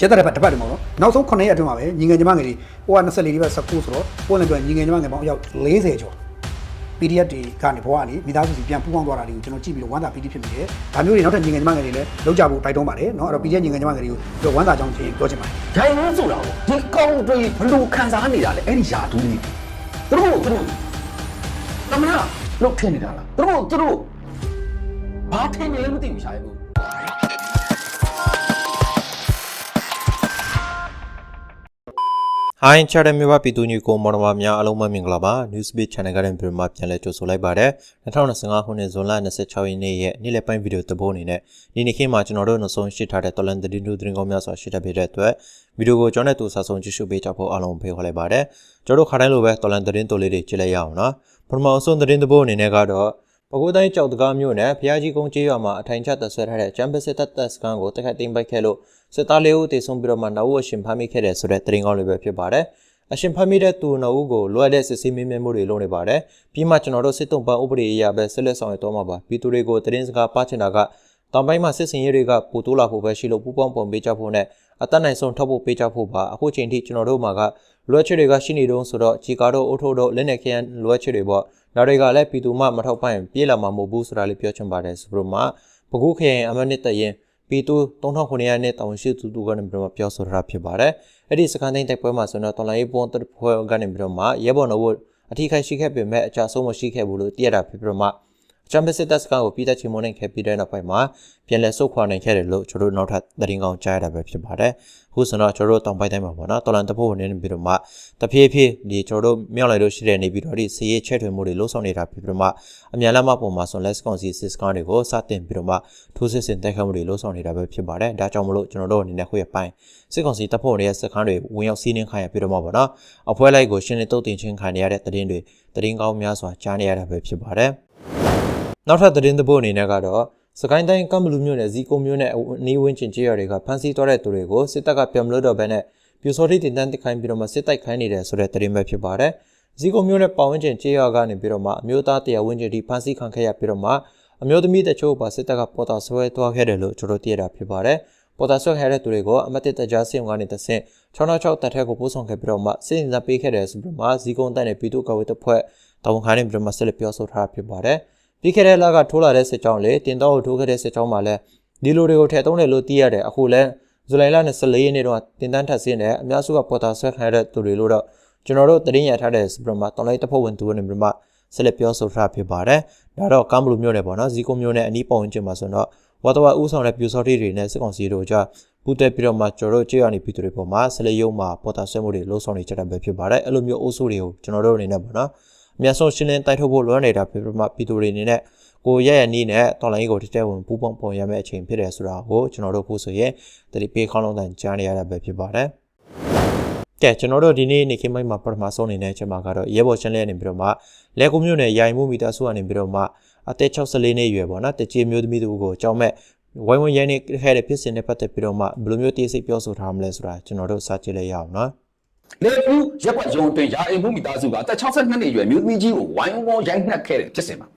ကျက်တဲ့ဘက်တစ်ပတ်တည်းမဟုတ်နော်နောက်ဆုံး9ရက်အတွင်းမှာပဲညီငယ်ညီမငယ်တွေဟိုက24ဒီဘက်19ဆိုတော့ဟိုလည်းပြောညီငယ်ညီမငယ်ပေါင်းအယောက်40ကျော် PDF တွေကနေဘောကနေမိသားစုစီပြန်ပူးပေါင်းသွားတာတွေကိုကျွန်တော်ကြည့်ပြီးတော့ဝမ်းသာ PD ဖြစ်မိတယ်ဒါမျိုးတွေနောက်ထပ်ညီငယ်ညီမငယ်တွေလည်းလောက်ကြဖို့တိုက်တွန်းပါတယ်နော်အဲ့တော့ PDF ညီငယ်ညီမငယ်တွေကိုဝမ်းသာကြောင်းပြောချင်ပါတယ်ဂျိုင်ဝန်းဆိုတာကိုဒီကောင်းတွေဘလို့ခံစားနေတာလဲအဲ့ဒီယာဒူးလေးသူတို့သူတို့တမနာလုတ်ထင်းနေတာလားသူတို့သူတို့ဘာထင်းနေလဲမသိဘူးရှာရဘူး ဟိုင်းချာတဲ့မြို့ပါပြည်သူညကိုမော်ဒမာများအားလုံးပဲမင်္ဂလာပါ Newsbeat Channel ကလည်းပြန်မှပြန်လဲကြိုဆိုလိုက်ပါတယ်2025ခုနှစ်ဇွန်လ26ရက်နေ့ရဲ့နေ့လယ်ပိုင်းဗီဒီယိုသဘောအနေနဲ့ဒီနေ့ခေတ်မှာကျွန်တော်တို့နောက်ဆုံးရှိထားတဲ့တော်လန်သတင်းတို့သတင်းကောင်းများစွာရှိတတ်ပြတဲ့အတွက်ဗီဒီယိုကိုကျွန်တော်နဲ့တူဆာဆုံးကြည့်ရှုပေးကြဖို့အားလုံးဖိတ်ခေါ်လိုက်ပါတယ်ကျွန်တော်တို့ခါတိုင်းလိုပဲတော်လန်သတင်းတိုလေးတွေကြည့်လိုက်ရအောင်နော်ပထမဆုံးသတင်းသဘောအနေနဲ့ကတော့ပကိုးတိုင်းကြောက်တကားမြို့နယ်ဖျားကြီးကုန်းကျေးရွာမှာအထိုင်ချတပ်ဆွဲထားတဲ့ချမ်ပစ်စစ်တပ်တပ်စကန်ကိုတိုက်ခိုက်သိမ်းပိုက်ခဲ့လို့ စစ်သားလေးဦးတေဆုံးပြီးတော့မှနောက်ဦးအရှင်ဖမ်းမိခဲ့တဲ့ဆိုတဲ့သတင်းကောင်းလေးပဲဖြစ်ပါတယ်။အရှင်ဖမ်းမိတဲ့သူနောက်ဦးကိုလွှဲတဲ့စစ်ဆေးမင်းမြမှုတွေလုပ်နေပါတယ်။ပြီးမှကျွန်တော်တို့စစ်တုံးပန်းဥပဒေအရပဲဆက်လက်ဆောင်ရွက်တော့မှာပါ။ပြည်သူတွေကိုသတင်းစကားပါချင်တာကတောင်ပိုင်းမှာစစ်စင်ရေးတွေကပူတိုးလာဖို့ပဲရှိလို့ပူပေါင်းပုံပေးကြဖို့နဲ့အသက်နိုင်ဆုံးထောက်ဖို့ပေးကြဖို့ပါအခုချိန်ထိကျွန်တော်တို့မှာကလွှဲချက်တွေကရှိနေတုံးဆိုတော့ဂျီကာတို့အုတ်ထိုးတို့လက်နဲ့ခရမ်းလွှဲချက်တွေပေါ့နောက်တွေကလည်းပြည်သူမှမထောက်ပံ့ရင်ပြေးလာမှာမဟုတ်ဘူးဆိုတာလေးပြောချင်ပါတယ်ဆိုပြီးတော့မှပကူခရင်အမနစ်တရင် ပြည်သူ3900နဲ့တောင်ရှိသူသူကနေပြီးတော့ပြောဆိုထားဖြစ်ပါတယ်အဲ့ဒီစကန်တိုင်းတိုက်ပွဲမှာဆိုတော့တော်လိုင်းပုံတပွဲကနေပြီးတော့မှရဲဘော်တော်အထီးခိုက်ရှိခဲ့ပေမဲ့အကြဆုံးမရှိခဲ့ဘူးလို့သိရတာဖြစ်ပြီးတော့မှ ချမ်ပီယံစစ်တပ်စကန်ကိုပြည်သက်ချီမွန်နိုင်ခဲ့ပြီးတဲ့နောက်ပိုင်းမှာပြန်လည်ဆုတ်ခွာနိုင်ခဲ့တယ်လို့ကျွန်တော်တို့နောက်ထပ်သတင်းကောင်းကြားရတာပဲဖြစ်ပါတယ်။အခုဆိုတော့ကျွန်တော်တို့တောင်ပိုင်းတိုင်းမှာပေါ့နော်တော်လန်တဖို့နေပြီးတော့မှတဖြည်းဖြည်းဒီကျွန်တော်တို့မြောက်လိုက်လို့ရှိတဲ့နေပြီးတော့ဒီစီရေးချက်ထွင်မှုတွေလှုပ်ဆောင်နေတာဖြစ်ပြီးတော့မှအမြန်လမ်းမပေါ်မှာဆိုလက်စကွန်စီစစ်စကန်တွေကိုစတင်ပြီးတော့မှထိုးစစ်ဆင်တိုက်ခတ်မှုတွေလှုပ်ဆောင်နေတာပဲဖြစ်ပါတယ်။ဒါကြောင့်မလို့ကျွန်တော်တို့အနေနဲ့ခုရပိုင်းစစ်ကောင်စီတပ်ဖွဲ့တွေရဲ့စကန်တွေဝင်ရောက်စီးနှင်းခိုင်းရပြီးတော့မှပေါ့နော်အဖွဲလိုက်ကိုရှင်းလင်းတုတ်တင်ချင်းခံရတဲ့သတင်းတွေသတင်းကောင်းများစွာကြားနေရတာပဲဖြစ်ပါတယ်။ နောက်ထပ်သတင်းသဘောအနေနဲ့ကတော့စကိုင်းတိုင်းကမ်ဘလူမြို့နယ်ဇီကုံမြို့နယ်အနီးဝန်းကျင်ကျေးရွာတွေကဖမ်းဆီးသွားတဲ့သူတွေကိုစစ်တပ်ကပြန်မလို့တော့ဘဲနဲ့ပြူစောတိတင်တန်းတခိုင်းပြီးတော့မှစစ်တိုက်ခိုင်းနေတယ်ဆိုတဲ့သတင်းပဲဖြစ်ပါတယ်။ဇီကုံမြို့နယ်ပတ်ဝန်းကျင်ကျေးရွာကနေပြီးတော့မှအမျိုးသားတရားဝန်းကျင်ဒီဖမ်းဆီးခံခဲ့ရပြီးတော့မှအမျိုးသမီးတချို့ပါစစ်တပ်ကပေါ်တာဆွဲသွားခဲ့တယ်လို့ကျွန်တော်သိရတာဖြစ်ပါတယ်။ပေါ်တာဆွဲခဲ့တဲ့သူတွေကိုအမတ်တစ်တကြားစင်ကနေတဆင့်696တပ်ထက်ကိုပို့ဆောင်ခဲ့ပြီးတော့မှစစ်ရင်စားပေးခဲ့တယ်ဆိုပြီးတော့မှဇီကုံတပ်နဲ့ပြည်သူ့ကာကွယ်တပ်ဖွဲ့တောင်ခါနေပြီးတော့မှဆက်လက်ပြောဆိုထားတာဖြစ်ပါတယ်။ ပြီးခဲ့တဲ့လကထိုးလာတဲ့စစ်ကြောင်းလေတင်တော့ထိုးခဲ့တဲ့စစ်ကြောင်းမှာလည်းဒီလိုတွေကိုထည့်သုံးတယ်လို့သိရတယ်အခုလည်းဇူလိုင်လ24ရက်နေ့တော့တင်တန်းထပ်ဆင်းတယ်အများစုကပေါ်တာဆွဲခံရတဲ့သူတွေလို့တော့ကျွန်တော်တို့သတင်းရထားတဲ့စပရမတော်လိုက်တပ်ဖွဲ့ဝင်သူတွေနဲ့ပြမဆက်လက်ပြောဆိုထားဖြစ်ပါတယ်ဒါတော့ကမ်ဘလူမျိုးနယ်ပေါ့နော်ဇီကုမျိုးနယ်အနီးပတ်ဝန်းကျင်မှာဆိုတော့ဝါတဝဥဆောင်တဲ့ပြူစောတိတွေနဲ့စစ်ကောင်စီတို့ကြားပူတက်ပြီးတော့မှကျွန်တော်တို့ကြေးရနေပြည်သူတွေပေါ်မှာဆက်လက်ရုံမှာပေါ်တာဆွဲမှုတွေလှုံ့ဆော်နေကြတာပဲဖြစ်ပါတယ်အဲ့လိုမျိုးအုပ်စုတွေကိုကျွန်တော်တို့အနေနဲ့ပေါ့နော် အများဆုံးရှင်းလင်းတိုက်ထုတ်ဖို့လွှမ်းနေတာဖြစ်ပြီးမှပြည်သူတွေအနေနဲ့ကိုရရနီးနဲ့တော်လိုင်းကိုတစ်တဲဝင်ပူးပေါင်းပုံရမယ့်အချိန်ဖြစ်တယ်ဆိုတာကိုကျွန်တော်တို့ဖို့ဆိုရင်တတိပေးခေါင်းလုံးတန်ကြားနေရတာပဲဖြစ်ပါတယ်။ကဲကျွန်တော်တို့ဒီနေ့နေခင်းမိုင်းမှာပထမဆုံးအနေနဲ့ကျွန်မကတော့ရဲဘော်ရှင်းလဲနေပြီးတော့မှလဲကုမျိုးနဲ့ရိုင်မှုမီတာစုကနေပြီးတော့မှအသက်64နှစ်အရွယ်ပေါ့နော်တကြီးမျိုးသမီးတူကိုကြောက်မဲ့ဝိုင်းဝန်းရိုင်းနေခဲ့တဲ့ဖြစ်စဉ်နဲ့ပတ်သက်ပြီးတော့မှဘယ်လိုမျိုးတေးစိတ်ပြောဆိုထားမလဲဆိုတာကျွန်တော်တို့စကြည့်လိုက်ရအောင်နော် လေဦးရက်ကွက်ရုံတွင်ယာအိမ်မှုမိသားစုကအသက်62နှစ်အရွယ်မျိုးသမီးကြီးကိုဝိုင်းဝန်းရိုက်နှက်ခဲ့တဲ့ဖြစ်စဉ်မှာ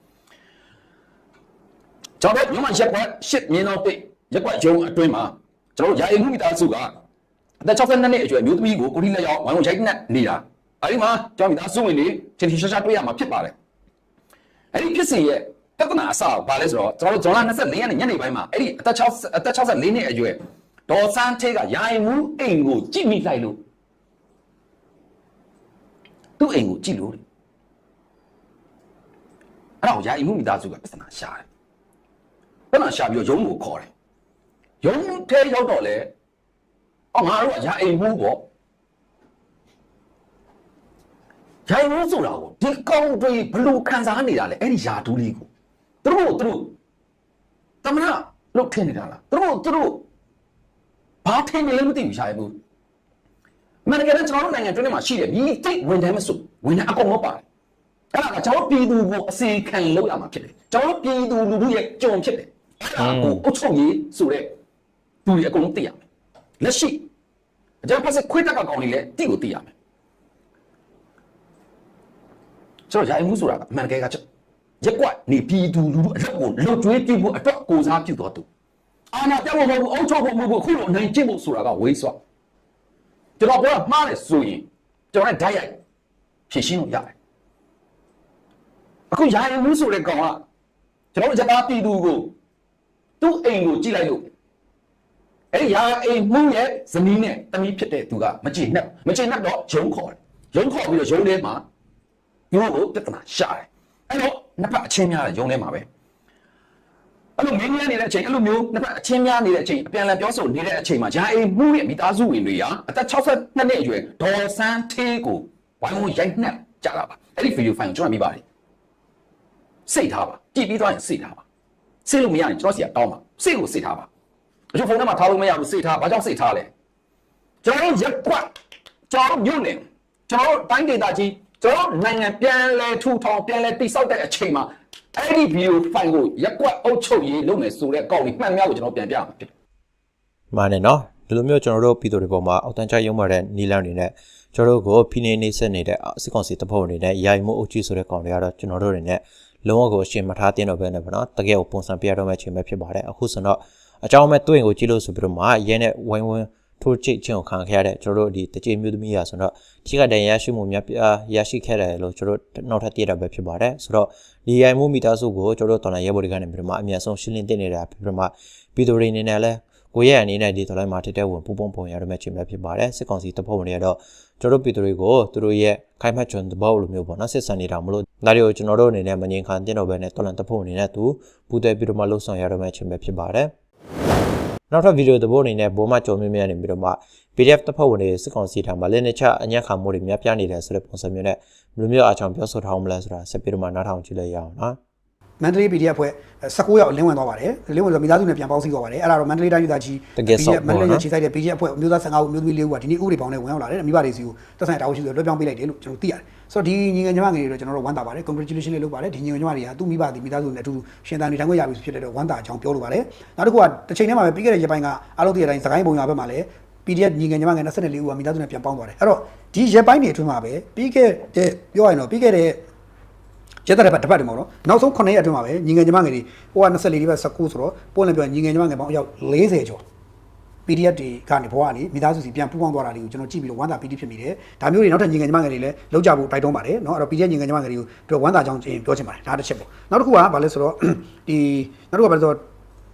ကျွန်တော်တို့မြန်မာရက်ကွက်ရှစ်မြင်းတော်တိတ်ရက်ကွက်ရုံအတွင်းမှာကျွန်တော်တို့ယာအိမ်မှုမိသားစုကအသက်62နှစ်အရွယ်မျိုးသမီးကိုကိုရီလက်ရောက်ဝိုင်းဝန်းရိုက်နှက်နေတာအဲဒီမှာကျွန်တော်မိသားစုဝင်တွေချင်းချင်းရှာရှာတွေ့ရမှာဖြစ်ပါတယ်အဲဒီဖြစ်စဉ်ရဲ့ပြဿနာအစကဘာလဲဆိုတော့ကျွန်တော်တို့ဇွန်လ24ရက်နေ့ညနေပိုင်းမှာအဲ့ဒီအသက်60အသက်64နှစ်အရွယ်ဒေါ်စန်းထေးကယာအိမ်မှုအိမ်ကိုကြည့်မိလိုက်လို့ သူ့အိမ်ကိုကြည့်လို့လေအဲ့ဒါကိုယာယီမှုမိသားစုကပြဿနာရှာတယ်ပြဿနာရှာပြီးတော့ရုံးကိုခေါ်တယ်ရုံးထဲရောက်တော့လေအော်ငါတို့ကယာယီမှုပေါ့ယာယီမှုဆိုတာကိုဒီကောင်းတွေဘလို့ခံစားနေတာလဲအဲ့ဒီယာဒူးလေးကိုသူတို့သူတို့တမနာလုတ်ထင်းနေတာလားသူတို့သူတို့ဘာထင်းနေလဲမသိဘူးရှာရဘူးအ မှန်တကယ်တော့ကျွန်တော်တို့နိုင်ငံတွင်းထဲမှာရှိတယ်ဒီတိတ်ဝင်တယ်မဆိုဝင်တယ်အကုန်လုံးပါတယ်အဲ့ဒါကကျွန်တော်တို့ပြည်သူကိုအစီခံလုပ်ရမှာဖြစ်တယ်ကျွန်တော်တို့ပြည်သူလူထုရဲ့ကြုံဖြစ်တယ်အဲ့ဒါကိုအုပ်ချုပ်ရေးဆိုတဲ့သူတွေအကုန်လုံးသိရမယ်လက်ရှိအကြမ်းဖက်စစ်ခွေးတက်ကကောင်တွေလည်းတိကိုသိရမယ်ကျွန်တော်ရိုင်းမှုဆိုတာကအမှန်တကယ်ကချက်ရက်ကွက်နေပြည်သူလူထုအလုပ်ကိုလှုပ်ကြွေးပြုဖို့အတွက်ကိုစားပြုတော်သူအာဏာပြောင်းဖို့မဟုတ်ဘူးအုံချုပ်ဖို့မဟုတ်ဘူးအခုလိုနိုင်ကျင့်ဖို့ဆိုတာကဝေးစွာ ကျွန်တော်ပြောတာမှားတယ်ဆိုရင်ကျွန်တော်လည်းဓာတ်ရိုက်ဖြည့်ရှင်းလို့ရတယ်အခုယာယီမှုဆိုတဲ့ကောင်ကကျွန်တော်တို့ဂျပါပြည်သူကိုသူ့အိမ်ကိုကြည့်လိုက်လို့အဲ့ဒီယာအိမ်မှုရဲ့ဇနီးနဲ့တမီးဖြစ်တဲ့သူကမကြည့်နဲ့မကြည့်နဲ့တော့ရုံးခေါ်တယ်ရုံးခေါ်ပြီးတော့ရုံးထဲမှာသူ့ကိုပြဿနာရှာတယ်အဲ့တော့နှစ်ဖက်အချင်းများတဲ့ရုံးထဲမှာပဲ အဲ့လိုမင်းများနေတဲ့အချိန်အဲ့လိုမျိုးနှစ်ဖက်အချင်းများနေတဲ့အချိန်အပြန်အလှန်ပြောဆိုနေတဲ့အချိန်မှာဂျာအေမှုရဲ့မိသားစုဝင်တွေကအသက်62နှစ်အရွယ်ဒေါ်စန်းသေးကိုဝိုင်းဝန်းရိုက်နှက်ကြတာပါအဲ့ဒီဗီဒီယိုဖိုင်ကိုကျွန်တော်မိပါတယ်စိတ်ထားပါကြည့်ပြီးသွားရင်စိတ်ထားပါစိတ်လို့မရရင်ကျွန်တော်စီကတောင်းပါစိတ်ကိုစိတ်ထားပါအချို့ဖုန်းထဲမှာထားလို့မရဘူးစိတ်ထားဘာကြောင့်စိတ်ထားလဲကျွန်တော်ရက်ကွက်ကျွန်တော်မြို့နယ်ကျွန်တော်တိုင်းဒေသကြီးကျွန်တော်နိုင်ငံပြန်လဲထူထောင်ပြန်လဲတိဆောက်တဲ့အချိန်မှာ အဲ့ဒီဗီဒီယိုဖိုင်ကိုရက်ကွက်အုပ်ချုပ်ရေးလုပ်မယ်ဆိုတဲ့အကောင့်လေးမှန်များကိုကျွန်တော်ပြန်ပြမှာဖြစ်တယ်မှန်တယ်နော်ဒီလိုမျိုးကျွန်တော်တို့ပြည်သူတွေပေါ်မှာအောက်တန်းချရုံမှတဲ့နီလန်းတွေနဲ့ကျွန်တော်တို့ကိုဖိနေနေဆက်နေတဲ့စစ်ကောင်စီတပ်ဖွဲ့ဝင်တွေနဲ့ယာယီမှုအုပ်ကြီးဆိုတဲ့ကောင်တွေကတော့ကျွန်တော်တို့တွေနဲ့လုံးဝကိုအရှင်မထားတင်တော့ဘဲနဲ့ပေါ့နော်တကယ်ကိုပုံစံပြရတော့မယ့်ချိန်ပဲဖြစ်ပါတယ်အခုဆိုတော့အကြောင်းမဲ့တွင်ကိုကြည့်လို့ဆိုပြီးတော့မှရဲနဲ့ဝိုင်းဝန်း ထိုးချိတ်ချင်းကိုခံခဲ့ရတဲ့ကျွန်တော်တို့ဒီတကြိမ်မျိုးသမီးရာဆိုတော့ထိကတန်ရရှိမှုများပြရရှိခဲ့တယ်လို့ကျွန်တော်တို့နောက်ထပ်သိရတာပဲဖြစ်ပါတယ်ဆိုတော့ဒီယာယီမှုမိသားစုကိုကျွန်တော်တို့တော်လိုင်းရဲဘော်တွေကနေပြီးတော့မှအများဆုံးရှင်းလင်းတင်နေတာဖြစ်ပြီးတော့မှပြည်သူတွေအနေနဲ့လည်းကိုရဲ့အနေနဲ့ဒီတော်လိုင်းမှာတက်တဲ့ဝင်ပူပုံပုံရရမယ့်ချိန်ပဲဖြစ်ပါတယ်စစ်ကောင်စီတပ်ဖွဲ့ဝင်တွေကတော့ကျွန်တော်တို့ပြည်သူတွေကိုသူတို့ရဲ့ခိုင်မှတ်ချွန်တဘောလိုမျိုးပေါ့နော်စစ်ဆန်နေတာမလို့ဒါတွေကိုကျွန်တော်တို့အနေနဲ့မငြင်ခံတင်တော့ဘဲနဲ့တော်လန်တပ်ဖွဲ့ဝင်တွေနဲ့သူပူတဲ့ပြီးတော့မှလှုပ်ဆောင်ရရမယ့်ချိန်ပဲဖြစ်ပါတယ် နောက်ထပ်ဗီဒီယိုသဘောအနေနဲ့ဘိုးမကြော်မြင့်မြတ်နေပြီးတော့မှ PDF တပ်ဖွဲ့ဝင်တွေစစ်ကောင်စီထားမှာလက်နက်ချအညံ့ခံမှုတွေများပြားနေတယ်ဆိုတဲ့ပုံစံမျိုးနဲ့ဘယ်လိုမျိုးအချောင်ပြောဆိုထားအောင်မလဲဆိုတာဆက်ပြီးတော့မှနားထောင်ကြည့်လိုက်ရအောင်နော် မန္တလေး PDF ဖွဲ့19ရောက်လင်းဝင်သွားပါတယ်လင်းဝင်ဆိုမိသားစုနဲ့ပြန်ပေါင်းစည်းသွားပါတယ်အဲ့ဒါတော့မန္တလေးတိုင်းဒေသကြီးတကယ်ဆော့မန္တလေးပေါ့နော်ခြေဆိုင်တဲ့ PDF ဖွဲ့အမျိုးသား15ဦးအမျိုးသမီး4ဦးကဒီနေ့ဥပဒေပေါင်းနဲ့ဝင်ရောက်လာတယ်အမိဘတွေစီကိုတက်ဆိုင်တာဝန်ရှိသူလွှဲပြောင်းပေးလိုက်တယ်လို့ကျွန်တော်သိရတယ်ဆိုတော့ဒီညီငယ်ညီမငယ်တွေတော့ကျွန်တော်တို့ဝမ်းသာပါတယ် congratulation လေးလုပ်ပါတယ်ဒီညီငယ်ညီမတွေကသူ့မိဘတွေမိသားစုနဲ့အတူတူရှင်သန်နေထိုင်ခွင့်ရပြီဖြစ်တဲ့တော့ဝမ်းသာအကြောင်းပြောလိုပါတယ်နောက်တစ်ခုကတစ်ချိန်တည်းမှာပဲပြီးခဲ့တဲ့ရက်ပိုင်းကအားလုံးသိတဲ့အတိုင်းသခိုင်းပုံရဘက်မှာလည်း PDF ညီငယ်ညီမငယ်24ဦးကမိသားစုနဲ့ပြန်ပေါင်းသွားတယ်အဲ့တော့ဒီရက်ပိုင်းတွေအတွင်းမှာပဲပြီးခဲ့တဲ့ပြောရရင်တော့ပြီးခဲ့တဲ့ ရက်တဲ့ဘက်တစ်ပတ်တည်းမဟုတ်တော့နောက်ဆုံး9ရက်အတွင်းမှာပဲညီငယ်ညီမငယ်တွေဟိုက24ဒီဘက်19ဆိုတော့ပို့လည်းပြောညီငယ်ညီမငယ်ပေါင်းအယောက်40ကျော် PDF တွေကနေဘဝကနေမိသားစုစီပြန်ပူးပေါင်းသွားတာတွေကိုကျွန်တော်ကြည့်ပြီးတော့ဝမ်းသာပီတိဖြစ်မိတယ်ဒါမျိုးတွေနောက်ထပ်ညီငယ်ညီမငယ်တွေလည်းလောက်ကြဖို့တိုက်တွန်းပါတယ်เนาะအဲ့တော့ PDF ညီငယ်ညီမငယ်တွေကိုတို့ဝမ်းသာကြောင်းချင်းပြောချင်ပါတယ်ဒါတစ်ချက်ပေါ့နောက်တစ်ခုကဘာလဲဆိုတော့ ဒီနောက်တစ်ခုကဘာလဲဆိုတော့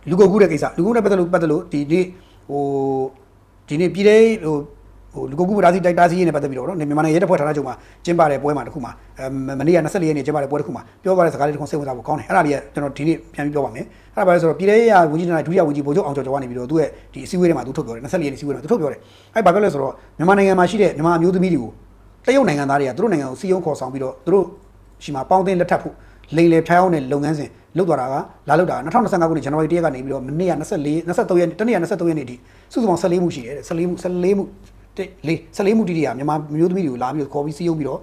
လူကုန်ကူးတဲ့ကိစ္စလူကုန်နဲ့ပတ်သက်လို့ပတ်သက်လို့ဒီနေ့ဟိုဒီနေ့ပြည်တဲ့ဟိုဟို လူကုန်ကူးမှုဒါစီတိုက်တာစီရေးနဲ့ပတ်သက်ပြီးတော့နော်မြန်မာနိုင်ငံရဲတပ်ဖွဲ့ဌာနချုပ်မှာကျင်းပတဲ့ပွဲမှာတစ်ခုမှာအဲမနေ့က24ရက်နေ့ကျင်းပတဲ့ပွဲတစ်ခုမှာပြောပါတဲ့စကားလေးတစ်ခုစိတ်ဝင်စားဖို့ကောင်းတယ်အဲ့ဒါလေးကကျွန်တော်ဒီနေ့ပြန်ပြီးပြောပါမယ်အဲ့ဒါဘာလဲဆိုတော့ပြည်တဲ့ရဝန်ကြီးဌာနဒုတိယဝန်ကြီးဗိုလ်ချုပ်အောင်ကျော်ကျော်ကနေပြီးတော့သူ့ရဲ့ဒီအစည်းအဝေးထဲမှာသူထုတ်ပြောတယ်24ရက်နေ့အစည်းအဝေးထဲမှာသူထုတ်ပြောတယ်အဲ့ဘာပြောလဲဆိုတော့မြန်မာနိုင်ငံမှာရှိတဲ့မြန်မာအမျိုးသမီးတွေကိုတရုတ်နိုင်ငံသားတွေကသူတို့နိုင်ငံကိုစီယုံခေါ်ဆောင်ပြီးတော့သူတို့ရှိမှာပေါင်းတင်လက်ထပ်ဖို့လိန်လေဖျောင်းတဲ့လုပ်ငန်းစဉ်လုပ်သွားတာကလာလုပ်တာက2025ခုနှစ်ဇန်နဝါရီ1ရက်ကနေပြီးတော့မနေ့က24 23ရက်တနေ့က23ရက်နေ့ဒီစုစုပေါင်း14မှုရှိတယ်တဲ့14မှု14မှု တဲ့လေ14မှုတိတိကမြန်မာမျိုးသမီးတွေကိုလာပြီးခေါ်ပြီးစီယုံပြီးတော့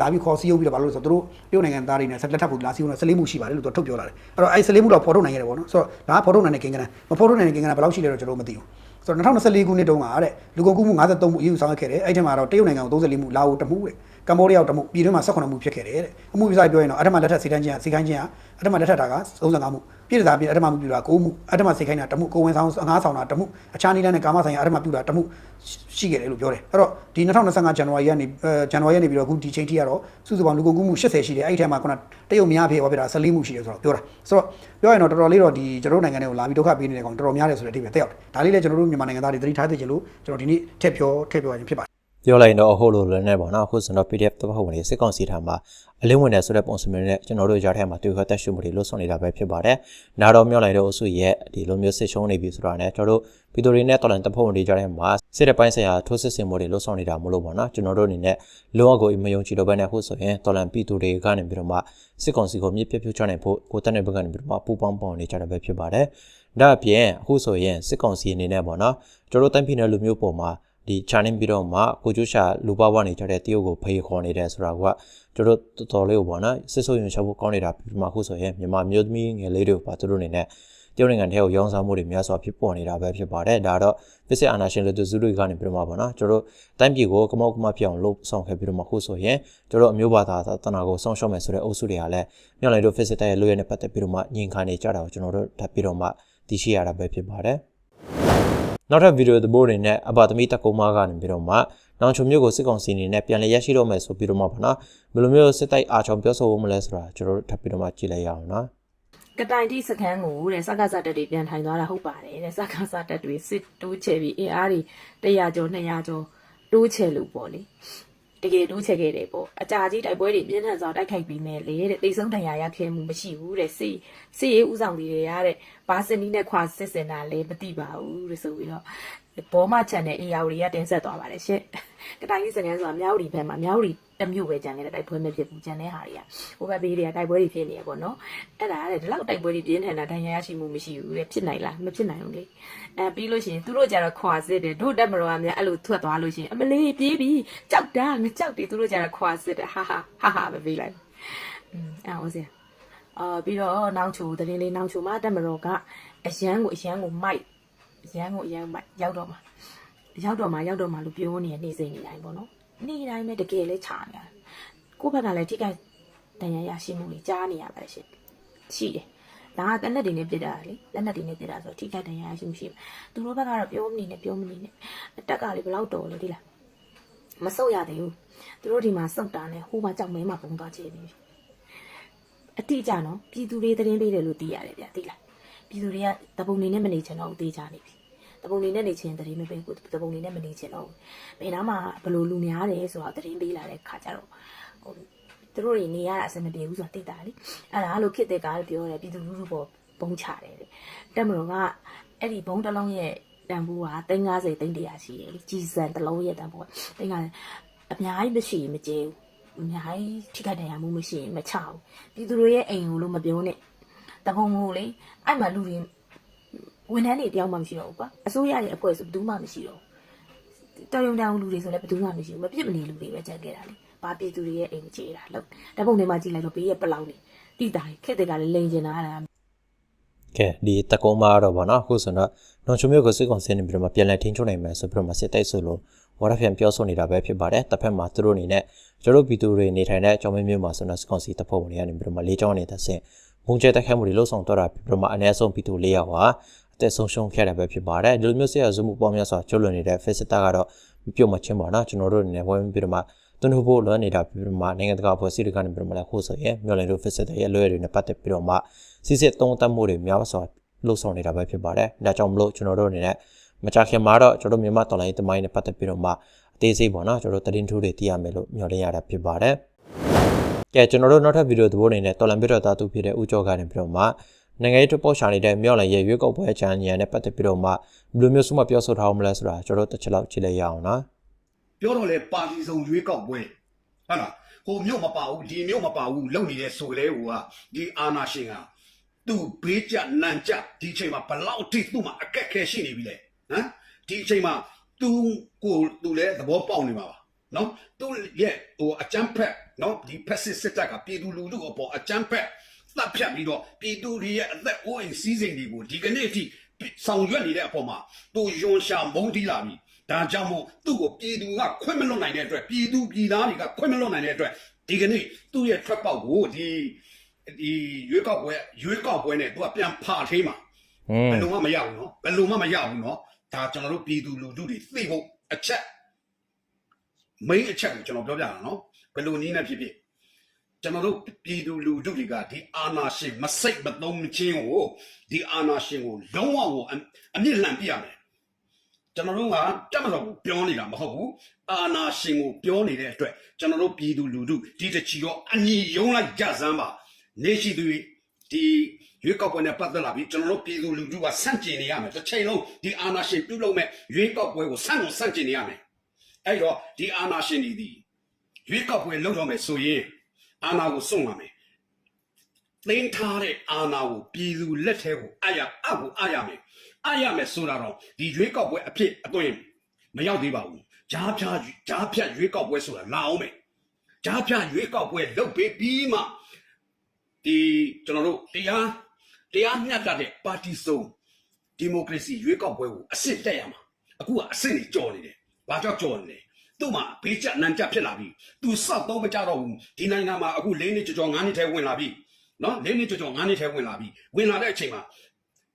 လာပြီးခေါ်စီယုံပြီးတော့ဘာလို့လဲဆိုတော့သူတို့တရုတ်နိုင်ငံသားတွေနဲ့ဆက်လက်ထပ်ဖို့လာစီယုံတော့14မှုရှိပါတယ်လို့သူထုတ်ပြောလာတယ်အဲ့တော့အဲ့14မှုတော့ဖော်ထုတ်နိုင်ရတယ်ပေါ့နော်ဆိုတော့ဒါကဖော်ထုတ်နိုင်တဲ့ကိန်းကနမဖော်ထုတ်နိုင်တဲ့ကိန်းကနဘယ်လောက်ရှိလဲတော့ကျွန်တော်မသိဘူးဆိုတော့2024ခုနှစ်တုန်းကတဲ့လူကုန်ကူးမှု53မှုအရေးယူဆောင်ရွက်ခဲ့တယ်အဲ့ဒီထဲမှာတော့တရုတ်နိုင်ငံကို34မှုလာအိုတမှုတဲ့ ကမ္ဘောဒီးယားတမှုပြည်တွင်းမှာ18မှုဖြစ်ခဲ့တယ်တဲ့အမှုပြဆိုင်ပြောရင်တော့အထက်မှာလက်ထက်စေတန်းချင်းစေခိုင်းချင်းအထက်မှာလက်ထက်တာက35မှုပြည်သာပြည်အထက်မှာမှုပြတာ9မှုအထက်မှာစေခိုင်းတာတမှုကိုဝင်ဆောင်ငါးဆောင်တာတမှုအခြားနည်းလမ်းနဲ့ကာမဆိုင်ရာအထက်မှာပြတာတမှုရှိခဲ့တယ်လို့ပြောတယ်အဲ့တော့ဒီ2025ဇန်နဝါရီကနေဇန်နဝါရီကနေပြီးတော့အခုဒီချိန်ထိကတော့စုစုပေါင်းလူကုန်ကူးမှု80ရှိတယ်အဲ့ဒီထဲမှာခုနတရုတ်များဖြစ်သွားပြတာ14မှုရှိတယ်ဆိုတော့ပြောတာဆိုတော့ပြောရင်တော့တော်တော်လေးတော့ဒီကျွန်တော်တို့နိုင်ငံတွေကိုလာပြီးဒုက္ခပေးနေတဲ့ကောင်တော်တော်များတယ်ဆိုတဲ့အဓိပ္ပာယ်တက်ရောက်တယ်ဒါလေးလည်းကျွန်တော်တို့မြန်မာနိုင်ငံသားတွေသတိထားသိကြလို့ကျွန်တော်ဒီနေ့ထည့်ပြောထည့်ပြောရခြင်းဖြစ်ပါတယ် ပြောလိုက်ရင်တော့အဟုတ်လို့လည်းနဲ့ပေါ့နော်အခုဆိုတော့ PDF တပ်ဖွဲ့ဝင်တွေစစ်ကောင်စီထံမှာအလင်းဝင်တယ်ဆိုတဲ့ပုံစံမျိုးနဲ့ကျွန်တော်တို့ကြားထဲမှာတွေ့ခတ်တက်ရှုမှုတွေလွတ်ဆောင်နေတာပဲဖြစ်ပါတယ်။နားတော်မြောက်လိုက်တဲ့အုပ်စုရဲ့ဒီလိုမျိုးစစ်ရှုံးနေပြီဆိုတာနဲ့ကျွန်တော်တို့ဗီဒီယိုတွေနဲ့တော်လန်တပ်ဖွဲ့ဝင်တွေကြားထဲမှာစစ်တဲ့ပိုင်းဆိုင်ရာထိုးစစ်ဆင်မှုတွေလွတ်ဆောင်နေတာမလို့ပေါ့နော်ကျွန်တော်တို့အနေနဲ့လုံးဝကိုမယုံကြည်တော့ဘဲနဲ့အခုဆိုရင်တော်လန်ပြည်သူတွေကနေပြီးတော့မှစစ်ကောင်စီကိုမြစ်ပြပြချနိုင်ဖို့ကိုတက်တဲ့ဘက်ကနေပြီးတော့မှပူပေါင်းပေါင်းနေကြတာပဲဖြစ်ပါတယ်။ဒါအပြင်အခုဆိုရင်စစ်ကောင်စီအနေနဲ့ပေါ့နော်ကျွန်တော်တို့တိုင်းပြည်နယ်လူမျိုးပေါ်မှာ ဒီ channel ပြီးတော့မှကိုကျိုးရှာလူပဝနေကြတဲ့တရုတ်ကိုဖေးခေါ်နေတယ်ဆိုတာကကျွန်တော်တို့တော်တော်လေးကိုပေါ့နော်စစ်ဆိုးရင်ရှောက်ဖို့ကောင်းနေတာပြီးမှအခုဆိုရင်မြန်မာမျိုးသမီးငယ်လေးတွေကိုပါသူတို့အနေနဲ့တရုတ်နိုင်ငံထဲကိုရောင်းစားမှုတွေများစွာဖြစ်ပေါ်နေတာပဲဖြစ်ပါတယ်ဒါတော့ဖစ်စစ်အာဏာရှင်လူသူစုတွေကနေပြီးတော့မှပေါ့နော်ကျွန်တော်တို့တိုင်းပြည်ကိုကမောက်ကမပြောင်းလို့ဆောင်ခဲ့ပြီးတော့မှအခုဆိုရင်ကျွန်တော်တို့အမျိုးဘာသာတနာကိုဆောင်ရှောက်မယ်ဆိုတဲ့အုပ်စုတွေကလည်းမြောက်လိုက်တို့ဖစ်စစ်တဲ့လူရဲနဲ့ပတ်သက်ပြီးတော့မှညင်ခံနေကြတာကိုကျွန်တော်တို့ထပ်ပြီးတော့မှသိရှိရတာပဲဖြစ်ပါတယ် နောက်ထပ်ဗီဒီယိုသဘောတွေနဲ့အဘသမီးတက်ကုန်းမကနေပြီးတော့မှနောင်ချုံမျိုးကိုစစ်ကောင်စီအနေနဲ့ပြန်လည်ရရှိတော့မယ်ဆိုပြီးတော့မှပေါ့နော်ဘယ်လိုမျိုးစစ်တိုက်အားချောင်ပြောဆိုဖို့မလဲဆိုတာကျွန်တော်တို့ထပ်ပြီးတော့မှကြည့်လိုက်ရအောင်နော်ကတိုင်တိစခန်းကိုတဲ့စကားစတက်တွေပြန်ထိုင်သွားတာဟုတ်ပါတယ်တဲ့စကားစတက်တွေစစ်တိုးချဲပြီးအင်အားတွေ100ကျော်200ကျော်တိုးချဲလို့ပေါ့လေ တကယ်တိုးချဲခဲ့တယ်ပေါ့အကြာကြီးတိုက်ပွဲတွေပြင်းထန်စွာတိုက်ခိုက်ပြီးနေလေတဲ့တိတ်ဆုံးတန်ရာရခဲ့မှုမရှိဘူးတဲ့စစ်စစ်ရေးဥဆောင်တွေရတဲ့ဘာစနီနဲ့ခွာစစ်စင်တာလည်းမသိပါဘူးတဲ့ဆိုပြီးတော့ ဘောမချန်တဲ့အေယာဝတီကတင်ဆက်သွားပါတယ်ရှင့်ကတိုင်ကြီးစကန်ဆိုတာမြောက်ရီဘက်မှာမြောက်ရီတစ်မျိုးပဲကြံနေတဲ့တိုက်ပွဲမဖြစ်ဘူးကြံတဲ့ဟာတွေကဟိုဘက်ဘေးတွေကတိုက်ပွဲတွေဖြစ်နေရပေါ့နော်အဲ့ဒါတဲ့ဒီလောက်တိုက်ပွဲတွေပြင်းထန်တာတန်ရာရရှိမှုမရှိဘူးတဲ့ဖြစ်နိုင်လားမဖြစ်နိုင်ဘူးလေအဲပြီးလို့ရှိရင်သူတို့ကြတော့ခွာစစ်တယ်တို့တက်မတော်ကများအဲ့လိုထွက်သွားလို့ရှိရင်အမလေးပြေးပြီးကြောက်တာငကြောက်တယ်သူတို့ကြတော့ခွာစစ်တယ်ဟာဟာဟာဟာပဲပြေးလိုက်อืมအဲ့ဟောစရာအာပြီးတော့နောင်ချိုတရင်လေးနောင်ချိုမှာတက်မတော်ကအရန်ကိုအရန်ကိုမိုက်အ ရန်ကိုအရန်မိုက်ရောက်တော့မှာရောက်တော့မှာရောက်တော့မှာလို့ပြောနေရနေစိမ့်နေတိုင်းပေါ့နော်နေ့တိုင်းပဲတကယ်လဲခြာနေတာကိုယ့်ဘက်ကလည်းထိခိုက်တန်ရရရှိမှုတွေကြားနေရပါရှင်ရှိတယ်ဒါကတက်လက်တွေနဲ့ပြစ်တာလေလက်နက်တွေနဲ့ပြစ်တာဆိုတော့ထိခိုက်တန်ရရရှိမှုရှိတယ်သူတို့ဘက်ကတော့ပြောမနေနဲ့ပြောမနေနဲ့တက်ကလေဘယ်လောက်တော်လဲဒီလားမဆုတ်ရသေးဘူးသူတို့ဒီမှာစုတ်တာနဲ့ဟိုမှာကြောက်မဲမှာပုံသွားချေနေပြီအတိအကျနော်ပြည်သူတွေသတင်းပေးတယ်လို့သိရတယ်ဗျသိလားပြည်သူတွေကတပုံနေနဲ့မနေချင်တော့ဘူးသိကြနေပြီ တပုံနေနဲ့နေချင်သတင်းမပေးဘူးတပုံနေနဲ့မနေချင်တော့ဘူးဘယ်နားမှာဘလို့လူများတယ်ဆိုတော့သတင်းပေးလာတဲ့ခါကျတော့ဟိုသူတို့တွေနေရတာအဆင်မပြေဘူးဆိုတာသိတာလေအဲ့ဒါလို့ခစ်တဲ့ကားပြောတယ်ပြည်သူလူထုပေါ်ပုံချတယ်တဲ့တက်မတော်ကအဲ့ဒီဘုံတစ်လုံးရဲ့တန်ဖိုးက350 300ရှိတယ်လေကြီးစံတစ်လုံးရဲ့တန်ဖိုးက350အများကြီးမရှိရင်မကျေဘူးအများကြီးထိခိုက်တယ်ရမှုမရှိရင်မချဘူးပြည်သူတွေရဲ့အိမ်ကိုလို့မပြောနဲ့တပုံကိုလေအဲ့မှာလူတွေ ဝန်ထမ်းတွေတယောက်မှမရှိတော့ဘူးကွာအစိုးရရဲ့အဖွဲ့ဆိုဘယ်သူမှမရှိတော့ဘူးတော်ရုံတောင်လူတွေဆိုလည်းဘယ်သူမှမရှိဘူးမပြစ်မနေလူတွေပဲကြံခဲ့တာလေဘာပြည်သူတွေရဲ့အိမ်ကိုခြေတာလို့တပုံတွေမှာကြည့်လိုက်တော့ဘေးရဲ့ပလောင်နေတိတာခက်တဲ့ကလည်းလိန်ကျင်တာအဲ့ဒါကဲဒီတကုံးမတော့ဗောနော်အခုဆိုတော့နောင်ချုံမျိုးကိုစစ်ကောင်စီနေပြီးတော့မှပြန်လည်ထင်းချုံနိုင်မယ်ဆိုပြီးတော့မှစစ်တိုက်ဆိုလို့ဝါရပြန်ပြောဆိုနေတာပဲဖြစ်ပါတယ်တစ်ဖက်မှာသူတို့အနေနဲ့ကျွန်တော်တို့ပြည်သူတွေနေထိုင်တဲ့ကျောင်းမင်းမျိုးမှာဆိုတော့စစ်ကောင်စီတပ်ဖွဲ့ဝင်တွေကနေပြီးတော့မှလေးကျောင်းနေတဲ့ဆင့်ဘုံကျဲတိုက်ခိုက်မှုတွေလှုပ်ဆောင်တော့တာပြီးတော့မှအ ਨੇ ဆုံးပြည်သူ၄ယောက်ဟာ အသက်ဆုံးရှုံးခဲ့တာပဲဖြစ်ပါတယ်ဒီလိုမျိုးဆရာဇမှုပေါင်းများစွာကျွလွန်နေတဲ့ Facebook ကတော့မပြုတ်မချင်းပါနော်ကျွန်တော်တို့အနေနဲ့ဝိုင်းပြီးတော့မှတွန်းဖို့လွှမ်းနေတာပြီးတော့မှနိုင်ငံတကာအဖွဲ့အစည်းတွေကနေပြီးတော့မှလည်းခိုးဆိုရဲမျော်လင့်တို့ Facebook ရဲ့လွှဲတွေနဲ့ပတ်သက်ပြီးတော့မှစစ်စစ်သုံးသပ်မှုတွေများစွာလှုပ်ဆောင်နေတာပဲဖြစ်ပါတယ်ဒါကြောင့်မလို့ကျွန်တော်တို့အနေနဲ့မကြခင်မှာတော့ကျွန်တော်တို့မြန်မာတော်လိုင်းတမိုင်းနဲ့ပတ်သက်ပြီးတော့မှအသေးစိတ်ပေါ့နော်ကျွန်တော်တို့သတင်းထူးတွေသိရမယ်လို့မျှော်လင့်ရတာဖြစ်ပါတယ်ကဲကျွန်တော်တို့နောက်ထပ်ဗီဒီယိုသဘောအနေနဲ့တော်လန်ပြတော့တာသူဖြစ်တဲ့ဦးကျော်ကနေပြီးတော့မှ နိုင်ငံရေးထပေါ်ရှာနေတဲ့မြောက်လိုင်ရဲ့ရွေးကောက်ပွဲချမ်းညံနဲ့ပတ်သက်ပြီးတော့မှဘယ်လိုမျိုးစုမှပြောဆိုထားအောင်မလဲဆိုတာကျွန်တော်တို့တစ်ချက်လောက်ကြည့်လိုက်ရအောင်နော်ပြောတော့လေပါတီစုံရွေးကောက်ပွဲဟုတ်လားဟိုမြို့မပါဘူးဒီမြို့မပါဘူးလုံနေတဲ့ဆိုကလေးဟိုကဒီအာနာရှင်ကသူ့ဘေးကြနန်ကြဒီအချိန်မှာဘလောက်ထိသူ့မှာအခက်ခဲရှိနေပြီလေဟမ်ဒီအချိန်မှာသူကိုသူလည်းသဘောပေါက်နေမှာပါနော်သူရဲ့ဟိုအချမ်းဖက်နော်ဒီဖက်စစ်စစ်တပ်ကပြည်သူလူထုအပေါ်အချမ်းဖက် တပ်ဖြတ်ပြီးတော့ပြည်သူတွေရဲ့အသက်အိုးအိမ်စီးစိမ်တွေကိုဒီကနေ့အထိဆောင်ရွက်နေတဲ့အပေါ်မှာသူယွန်ရှာမုန်းတီးလာပြီဒါကြောင့်မို့သူ့ကိုပြည်သူကခွင့်မလွတ်နိုင်တဲ့အတွက်ပြည်သူပြည်သားတွေကခွင့်မလွတ်နိုင်တဲ့အတွက်ဒီကနေ့သူ့ရဲ့ထွက်ပေါက်ကိုဒီဒီရွေးကောက်ပွဲရွေးကောက်ပွဲနဲ့သူကပြန်ဖာထိမှာอืมဘယ်လိုမှမရဘူးနော်ဘယ်လိုမှမရဘူးနော်ဒါကျွန်တော်တို့ပြည်သူလူထုတွေသိဖို့အချက် main အချက်ကိုကျွန်တော်ပြောပြတာနော်ဘယ်လိုနည်းနဲ့ဖြစ်ဖြစ် ကျွန်တော်တို့ပြည်သူလူထုတွေကဒီအာနာရှင်မစိတ်မသုံးချင်းကိုဒီအာနာရှင်ကိုလုံးဝကိုအအမြင့်လှန်ပြရမယ်ကျွန်တော်တို့ကတက်မတော်ကိုပြောနေတာမဟုတ်ဘူးအာနာရှင်ကိုပြောနေတဲ့အတွက်ကျွန်တော်တို့ပြည်သူလူထုဒီတချီတော့အညီယုံလိုက်ကြစမ်းပါနေရှိသူတွေဒီရွေးကောက်ပွဲနဲ့ပတ်သက်လာပြီးကျွန်တော်တို့ပြည်သူလူထုကဆန့်ကျင်နေရမယ်တစ်ချိန်လုံးဒီအာနာရှင်ပြုတ်လို့မဲ့ရွေးကောက်ပွဲကိုဆန့်ကိုဆန့်ကျင်နေရမယ်အဲ့တော့ဒီအာနာရှင်တွေဒီရွေးကောက်ပွဲလုပ်တော့မယ်ဆိုရင် အာနာကိုစွန့်ပါမယ်သိမ်းထားတဲ့အာနာကိုပြည်သူလက်ထဲကိုအရအကိုအရမယ်အားရမယ်ဆိုတာတော့ဒီရွေးကောက်ပွဲအဖြစ်အသွင်မရောက်သေးပါဘူးဂျားဖြားဂျားဖြတ်ရွေးကောက်ပွဲဆိုတာလာအောင်မယ်ဂျားဖြတ်ရွေးကောက်ပွဲလုပ်ပေးပြီးမှဒီကျွန်တော်တို့တရားတရားမျှတတဲ့ပါတီစုံဒီမိုကရေစီရွေးကောက်ပွဲကိုအစ်စ်တက်ရမှာအခုကအစ်စ်တွေကြော်နေတယ်ဘာကြောင့်ကြော်နေလဲ သူ့မှာဘေးကျနန်ကျဖြစ်လာပြီသူစောက်တော့မကြတော့ဘူးဒီနိုင်ငံမှာအခု၄နှစ်ကျော်ကျော်၅နှစ်ထဲဝင်လာပြီနော်၄နှစ်ကျော်ကျော်၅နှစ်ထဲဝင်လာပြီဝင်လာတဲ့အချိန်မှာ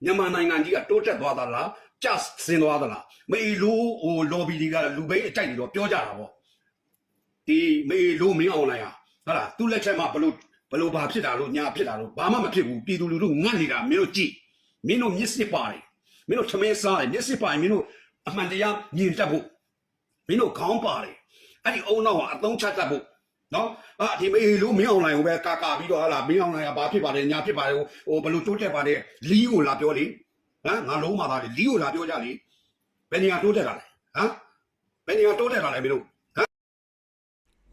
မြန်မာနိုင်ငံကြီးကတိုးတက်သွားသလားကျဆင်းသွားသလားမေလိုဟို lobby တွေကလူဘိန်းအကြိုက်တွေတော့ပြောကြတာပေါ့ဒီမေလိုမင်းအောင်လိုက်ဟာဟုတ်လားသူ့လက်ချက်မှာဘလို့ဘလို့ဘာဖြစ်တာလို့ညာဖြစ်တာလို့ဘာမှမဖြစ်ဘူးပြည်သူလူထုငတ်နေတာမင်းတို့ကြည့်မင်းတို့မျက်စိပါတယ်မင်းတို့ထမင်းစားတယ်မျက်စိပါတယ်မင်းတို့အမှန်တရားမြင်တတ်ဖို့ မင်းတို့ခေါင်းပါတယ်အဲ့ဒီအုံနောက်ကအသုံးချတတ်ဖို့နော်အာဒီမေလို့မင်းအောင်လိုက်ကိုပဲကာကာပြီးတော့ဟာလာမင်းအောင်လိုက်ကဘာဖြစ်ပါတယ်ညာဖြစ်ပါတယ်ဟိုဘလို့တိုးတက်ပါတယ်လီးကိုလာပြောလေဟမ်ငါလုံးမာသားလေလီးကိုလာပြောကြလေဘယ်နေရာတိုးတက်တာလဲဟမ်ဘယ်နေရာတိုးတက်တာလဲမင်းတို့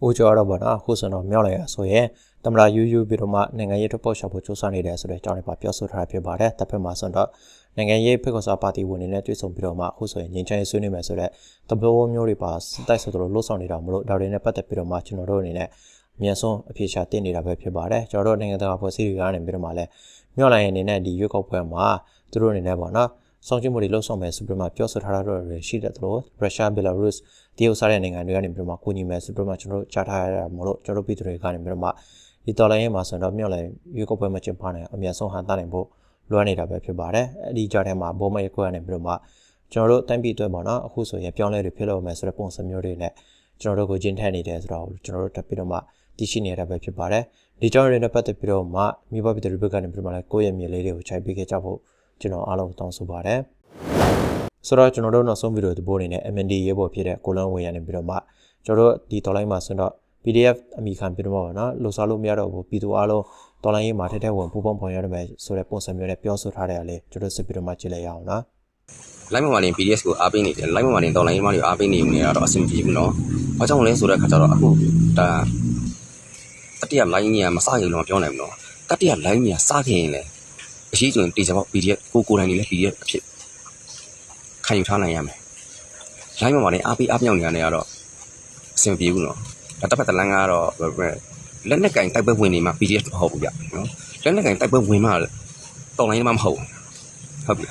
ဟိုကြောတော့ဗောနော်အခုဆိုတော့မြောက်လိုက်ရဆိုရင်တမလာယူယူပြီးတော့မှနိုင်ငံရေးထုတ်ပေါ်ရှာဖို့စူးစမ်းနေတယ်ဆိုတဲ့အကြောင်းလေးပါပြောဆိုထားတာဖြစ်ပါတယ်တစ်ဖက်မှာဆိုတော့ နိုင်ငံရေးဖိတ်ခေါ်စာပါတီဝင်တွေနဲ့တွေ့ဆုံပြီးတော့မှအခုဆိုရင်ငြိမ်းချမ်းရေးဆွေးနွေးမယ်ဆိုတော့တဘောမျိုးတွေပါတိုက်ဆိုတော့လှုပ်ဆောင်နေတာမလို့ဒါတွေနဲ့ပတ်သက်ပြီးတော့မှကျွန်တော်တို့အနေနဲ့အမြန်ဆုံးအဖြေရှာတင်နေတာပဲဖြစ်ပါတယ်ကျွန်တော်တို့နိုင်ငံတကာဖွဲ့စည်းတွေကနေပြီးတော့မှလည်းမြောက်လိုက်ရင်အနေနဲ့ဒီရွေးကောက်ပွဲမှာသူတို့အနေနဲ့ပေါ့နော်ဆောင်ကျဉ်မှုတွေလှုပ်ဆောင်မယ်ဆိုပြီးမှပြောဆိုထားတာတော့ရှိတယ်တို့ရုရှားဘယ်လာရုစ်တရုတ်စားတဲ့နိုင်ငံတွေကနေပြီးတော့မှကိုညီမယ်ဆိုပြီးမှကျွန်တော်တို့ကြားထားရတာမလို့ကျွန်တော်တို့ပြည်သူတွေကနေပြီးတော့မှဒီတော်လိုင်းရေးမှာဆိုတော့မြောက်လိုက်ရွေးကောက်ပွဲမကျင်းပနိုင်အမြန်ဆုံးဟန်တာနိုင်ဖို့ လွှမ်းနေတာပဲဖြစ်ပါတယ်အဲ့ဒီကြားထဲမှာဘောမရခွဲကနေပြီးတော့မှကျွန်တော်တို့တိုင်းပြည်အတွက်ပေါ့နော်အခုဆိုရင်ပြောင်းလဲတွေဖြစ်လို့မယ်ဆိုတဲ့ပုံစံမျိုးတွေနဲ့ကျွန်တော်တို့ကိုကျင်းထက်နေတယ်ဆိုတော့ကျွန်တော်တို့တက်ပြီးတော့မှတည်ရှိနေတာပဲဖြစ်ပါတယ်ဒီကြောင့်တွေနဲ့ပတ်သက်ပြီးတော့မှမိဘပြည်သူတွေဘက်ကနေပြီးတော့မှလည်းကိုယ့်ရဲ့မြေလေးတွေကိုခြိုက်ပေးခဲ့ကြဖို့ကျွန်တော်အားလုံးတောင်းဆိုပါတယ်ဆိုတော့ကျွန်တော်တို့နောက်ဆုံးဗီဒီယိုဒီပို့အနေနဲ့ MND ရေးပေါ်ဖြစ်တဲ့ကိုလန်းဝင်ရနေပြီးတော့မှကျွန်တော်တို့ဒီတော်လိုင်းမှာဆိုတော့ PDF အမိခံပြီးတော့ပါနော်လှူစားလို့မရတော့ဘူးပြည်သူအားလုံး တော်လိုင်းရေးမှာထက်ထက်ဝင်ပူပေါင်းပုံရရမယ်ဆိုတဲ့ပုံစံမျိုးနဲ့ပြောဆိုထားတဲ့အလေးကျွန်တော်စစ်ပြီးတော့မှကြည့်လိုက်ရအောင်နော်လိုက်မမာလင် PDF ကိုအားပေးနေတယ်လိုက်မမာလင်တော်လိုင်းရေးမတွေအားပေးနေနေရတော့အဆင်ပြေဘူးနော်။ဘာကြောင့်လဲဆိုတဲ့အခါကျတော့အခုဒါတတိယ line ကြီးကမစရင်လုံးပြောနိုင်ဘူးနော်။တတိယ line ကြီးကစခင်ရင်လည်းအရှိကျွန်တေချာပေါက် PDF ကိုကိုတိုင်းနေလဲ PDF အဖြစ်ခံယူထားနိုင်ရမယ်။လိုက်မမာလင်အားပေးအားပြောင်းနေရတဲ့ကတော့အဆင်ပြေဘူးနော်။ဒါတစ်ဖက်တစ်လမ်းကတော့ လက်နက်ကင်တိုက်ပွဲဝင်နေမှာ PDF မဟုတ်ဘူးဗျနော်လက်နက်ကင်တိုက်ပွဲဝင်မှာတော်လိုင်းမှမဟုတ်ဟုတ်ပြီ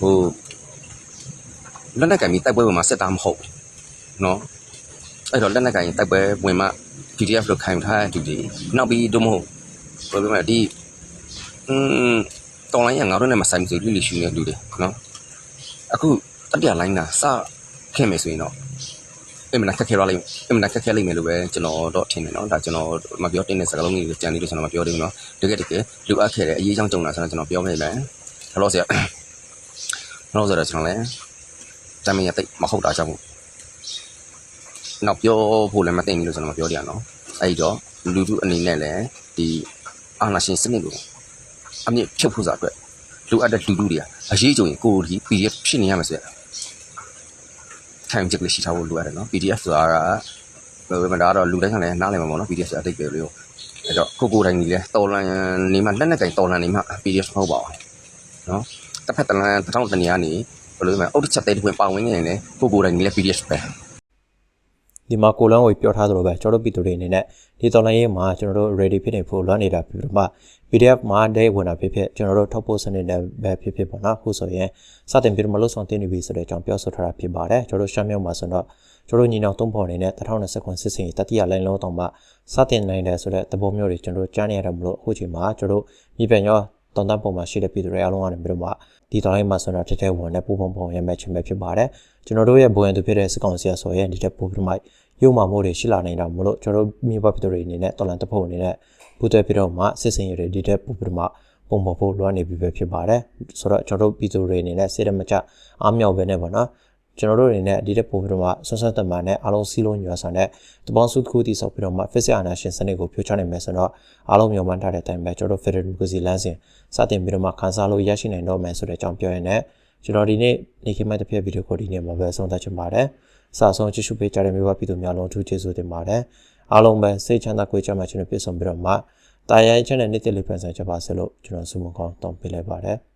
ဟိုလက်နက်ကင်ပြီးတိုက်ပွဲဝင်မှာစစ်သားမဟုတ်ဘူးနော်အဲ့တော့လက်နက်ကင်တိုက်ပွဲဝင်မှာ PDF လို့ခံထားတဲ့သူတွေနောက်ပြီးတို့မဟုတ်ဘယ်လိုမှဒီอืมတော်လိုင်းကငါတို့နဲ့မဆိုင်ဘူးလူလူရှိနေတဲ့လူတွေနော်အခုတပြလိုင်းကစခင်မယ်ဆိုရင်တော့ အင်မနာခက်ခဲရလိမ့်မယ်အင်မနာခက်ခဲလိမ့်မယ်လို့ပဲကျွန်တော်တော့ထင်တယ်နော်ဒါကျွန်တော်မပြောတင်တဲ့စကားလုံးတွေကြံနေလို့ကျွန်တော်မပြောသေးဘူးနော်တကယ်တကယ်လူအပ်ခဲ့တဲ့အရေးကြောင့်ကြုံတာဆိုတော့ကျွန်တော်ပြောမိမယ်ဒါလို့ဆိုရတော့ဆိုတော့ကျွန်တော်လည်းတမင်ရတိတ်မဟုတ်တာကြောင့်နောက်ပြောဖို့လည်းမသိဘူးလို့ကျွန်တော်မပြောကြရနော်အဲ့ဒီတော့လူလူအနေနဲ့လည်းဒီအာနာရှင်စနစ်ကိုအမြင့်ဖြုတ်ဖို့စာအတွက်လူအပ်တဲ့လူလူတွေကအရေးကြုံရင်ကိုယ်ဒီ PDF ဖြစ်နေရမှာဆိုရ ထိုင်ချက်လေးရှိထားဖို့လိုရတယ်နော် PDF ဆိုတာကဘယ်မှာတော့လူတိုင်းကလည်းနားလည်မှာပေါ့နော် PDF ဆိုတာအတိတ်ပဲလို့အဲ့တော့ကိုကိုတိုင်းကြီးလဲတော်လန်နေမှလက်နဲ့ကင်တော်လန်နေမှ PDF မဟုတ်ပါဘူးနော်တစ်ဖက်တစ်လန်တစ်ထောင်တနေရာနေဘယ်လိုလဲအုတ်တစ်ချက်သေးတစ်ခွင်ပါဝင်နေရင်လေကိုကိုတိုင်းကြီးလည်း PDF ပဲ ဒီမှာကိုလန်းဝေပြောထားသလိုပဲကျွန်တော်တို့ပြည်သူတွေအနေနဲ့ဒီတော်လိုင်းရေးမှာကျွန်တော်တို့ ready ဖြစ်နေဖို့လွှမ်းနေတာပြီးတော့မှ PDF မှာဒဲဝင်တာဖြစ်ဖြစ်ကျွန်တော်တို့ထောက်ပို့စနစ်နဲ့ပဲဖြစ်ဖြစ်ပေါ့နော်အခုဆိုရင်စတင်ပြီးတော့မလို့ဆောင်တင်နေပြီဆိုတဲ့အကြောင်းပြောဆိုထားတာဖြစ်ပါတယ်ကျွန်တော်တို့ရှမ်းမြောက်မှာဆိုတော့ကျွန်တော်တို့ညီနောင်သုံးဖော်နေတဲ့2020ခုစစ်စင်တတိယလိုင်းလုံးတောင်မှစတင်နိုင်တယ်ဆိုတဲ့သဘောမျိုးတွေကျွန်တော်တို့ကြားနေရတယ်မလို့အခုချိန်မှာကျွန်တော်တို့မြေပင်ရောတောင်တန်းပုံမှာရှိတဲ့ပြည်သူတွေအားလုံးကနေပြီးတော့မှဒီတော်လိုင်းမှာဆိုတော့ထက်ထက်ဝင်တဲ့ပုံပုံပုံရမဲ့ချင်းပဲဖြစ်ပါတယ်ကျွန်တော်တို့ရဲ့ဘဝင်သူဖြစ်တဲ့စစ်ကောင်စီအဆိုရဲ့ဒီတဲ့ပုံပြမိုက် ရုံမှမိုးတွေရှိလာနေတာမလို့ကျွန်တော်တို့မြေပပြည်သူတွေအနေနဲ့တော်လန်တဖို့အနေနဲ့ပူတဲ့ပြီးတော့မှစစ်စင်ရတွေဒီတဲ့ပုံပြမိုက်ပုံပေါ်ဖို့လွှမ်းနေပြီပဲဖြစ်ပါတယ်ဆိုတော့ကျွန်တော်တို့ပြည်သူတွေအနေနဲ့စိတ်ရမချအားမြောက်ပဲနဲ့ပေါ့နော်ကျွန်တော်တို့အနေနဲ့ဒီတဲ့ပုံပြမိုက်ဆွမ်းဆွမ်းတမန်နဲ့အားလုံးစီးလုံးညွှန်ဆန်တဲ့တပေါင်းစုတစ်ခုတည်ဆောက်ပြီးတော့မှ physics အာနာရှင်စနစ်ကိုဖြိုချနိုင်မယ်ဆိုတော့အားလုံးမျှော်မှန်းထားတဲ့အတိုင်းပဲကျွန်တော်တို့ Federal Democracy လမ်းစဉ်စတင်ပြီးတော့မှခန်းစားလို့ရရှိနိုင်တော့မယ်ဆိုတဲ့အကြောင်းပြောရင်းနဲ့ကျွန်တော်ဒီနေ့နေခိမိုက်တစ်ဖက်ဗီဒီယိုကိုဒီနေ့မှာပဲဆုံးသက်ချင်ပါတယ်။ စာဆုံးကြည့်ရှုပေးကြတဲ့မျိုးပါပြည်သူများလုံးထူးကျေးဇူးတင်ပါတယ်။အားလုံးပဲစိတ်ချမ်းသာကိုယ်ချမ်းသာခြင်းနဲ့ပြည့်စုံပြီးတော့မှတာယာရဲ့ channel နေ့တစ်လေးပြန်ဆိုင်ချက်ပါစလို့ကျွန်တော်ဆုမကောင်းတောင်းပေးလိုက်ပါတယ်။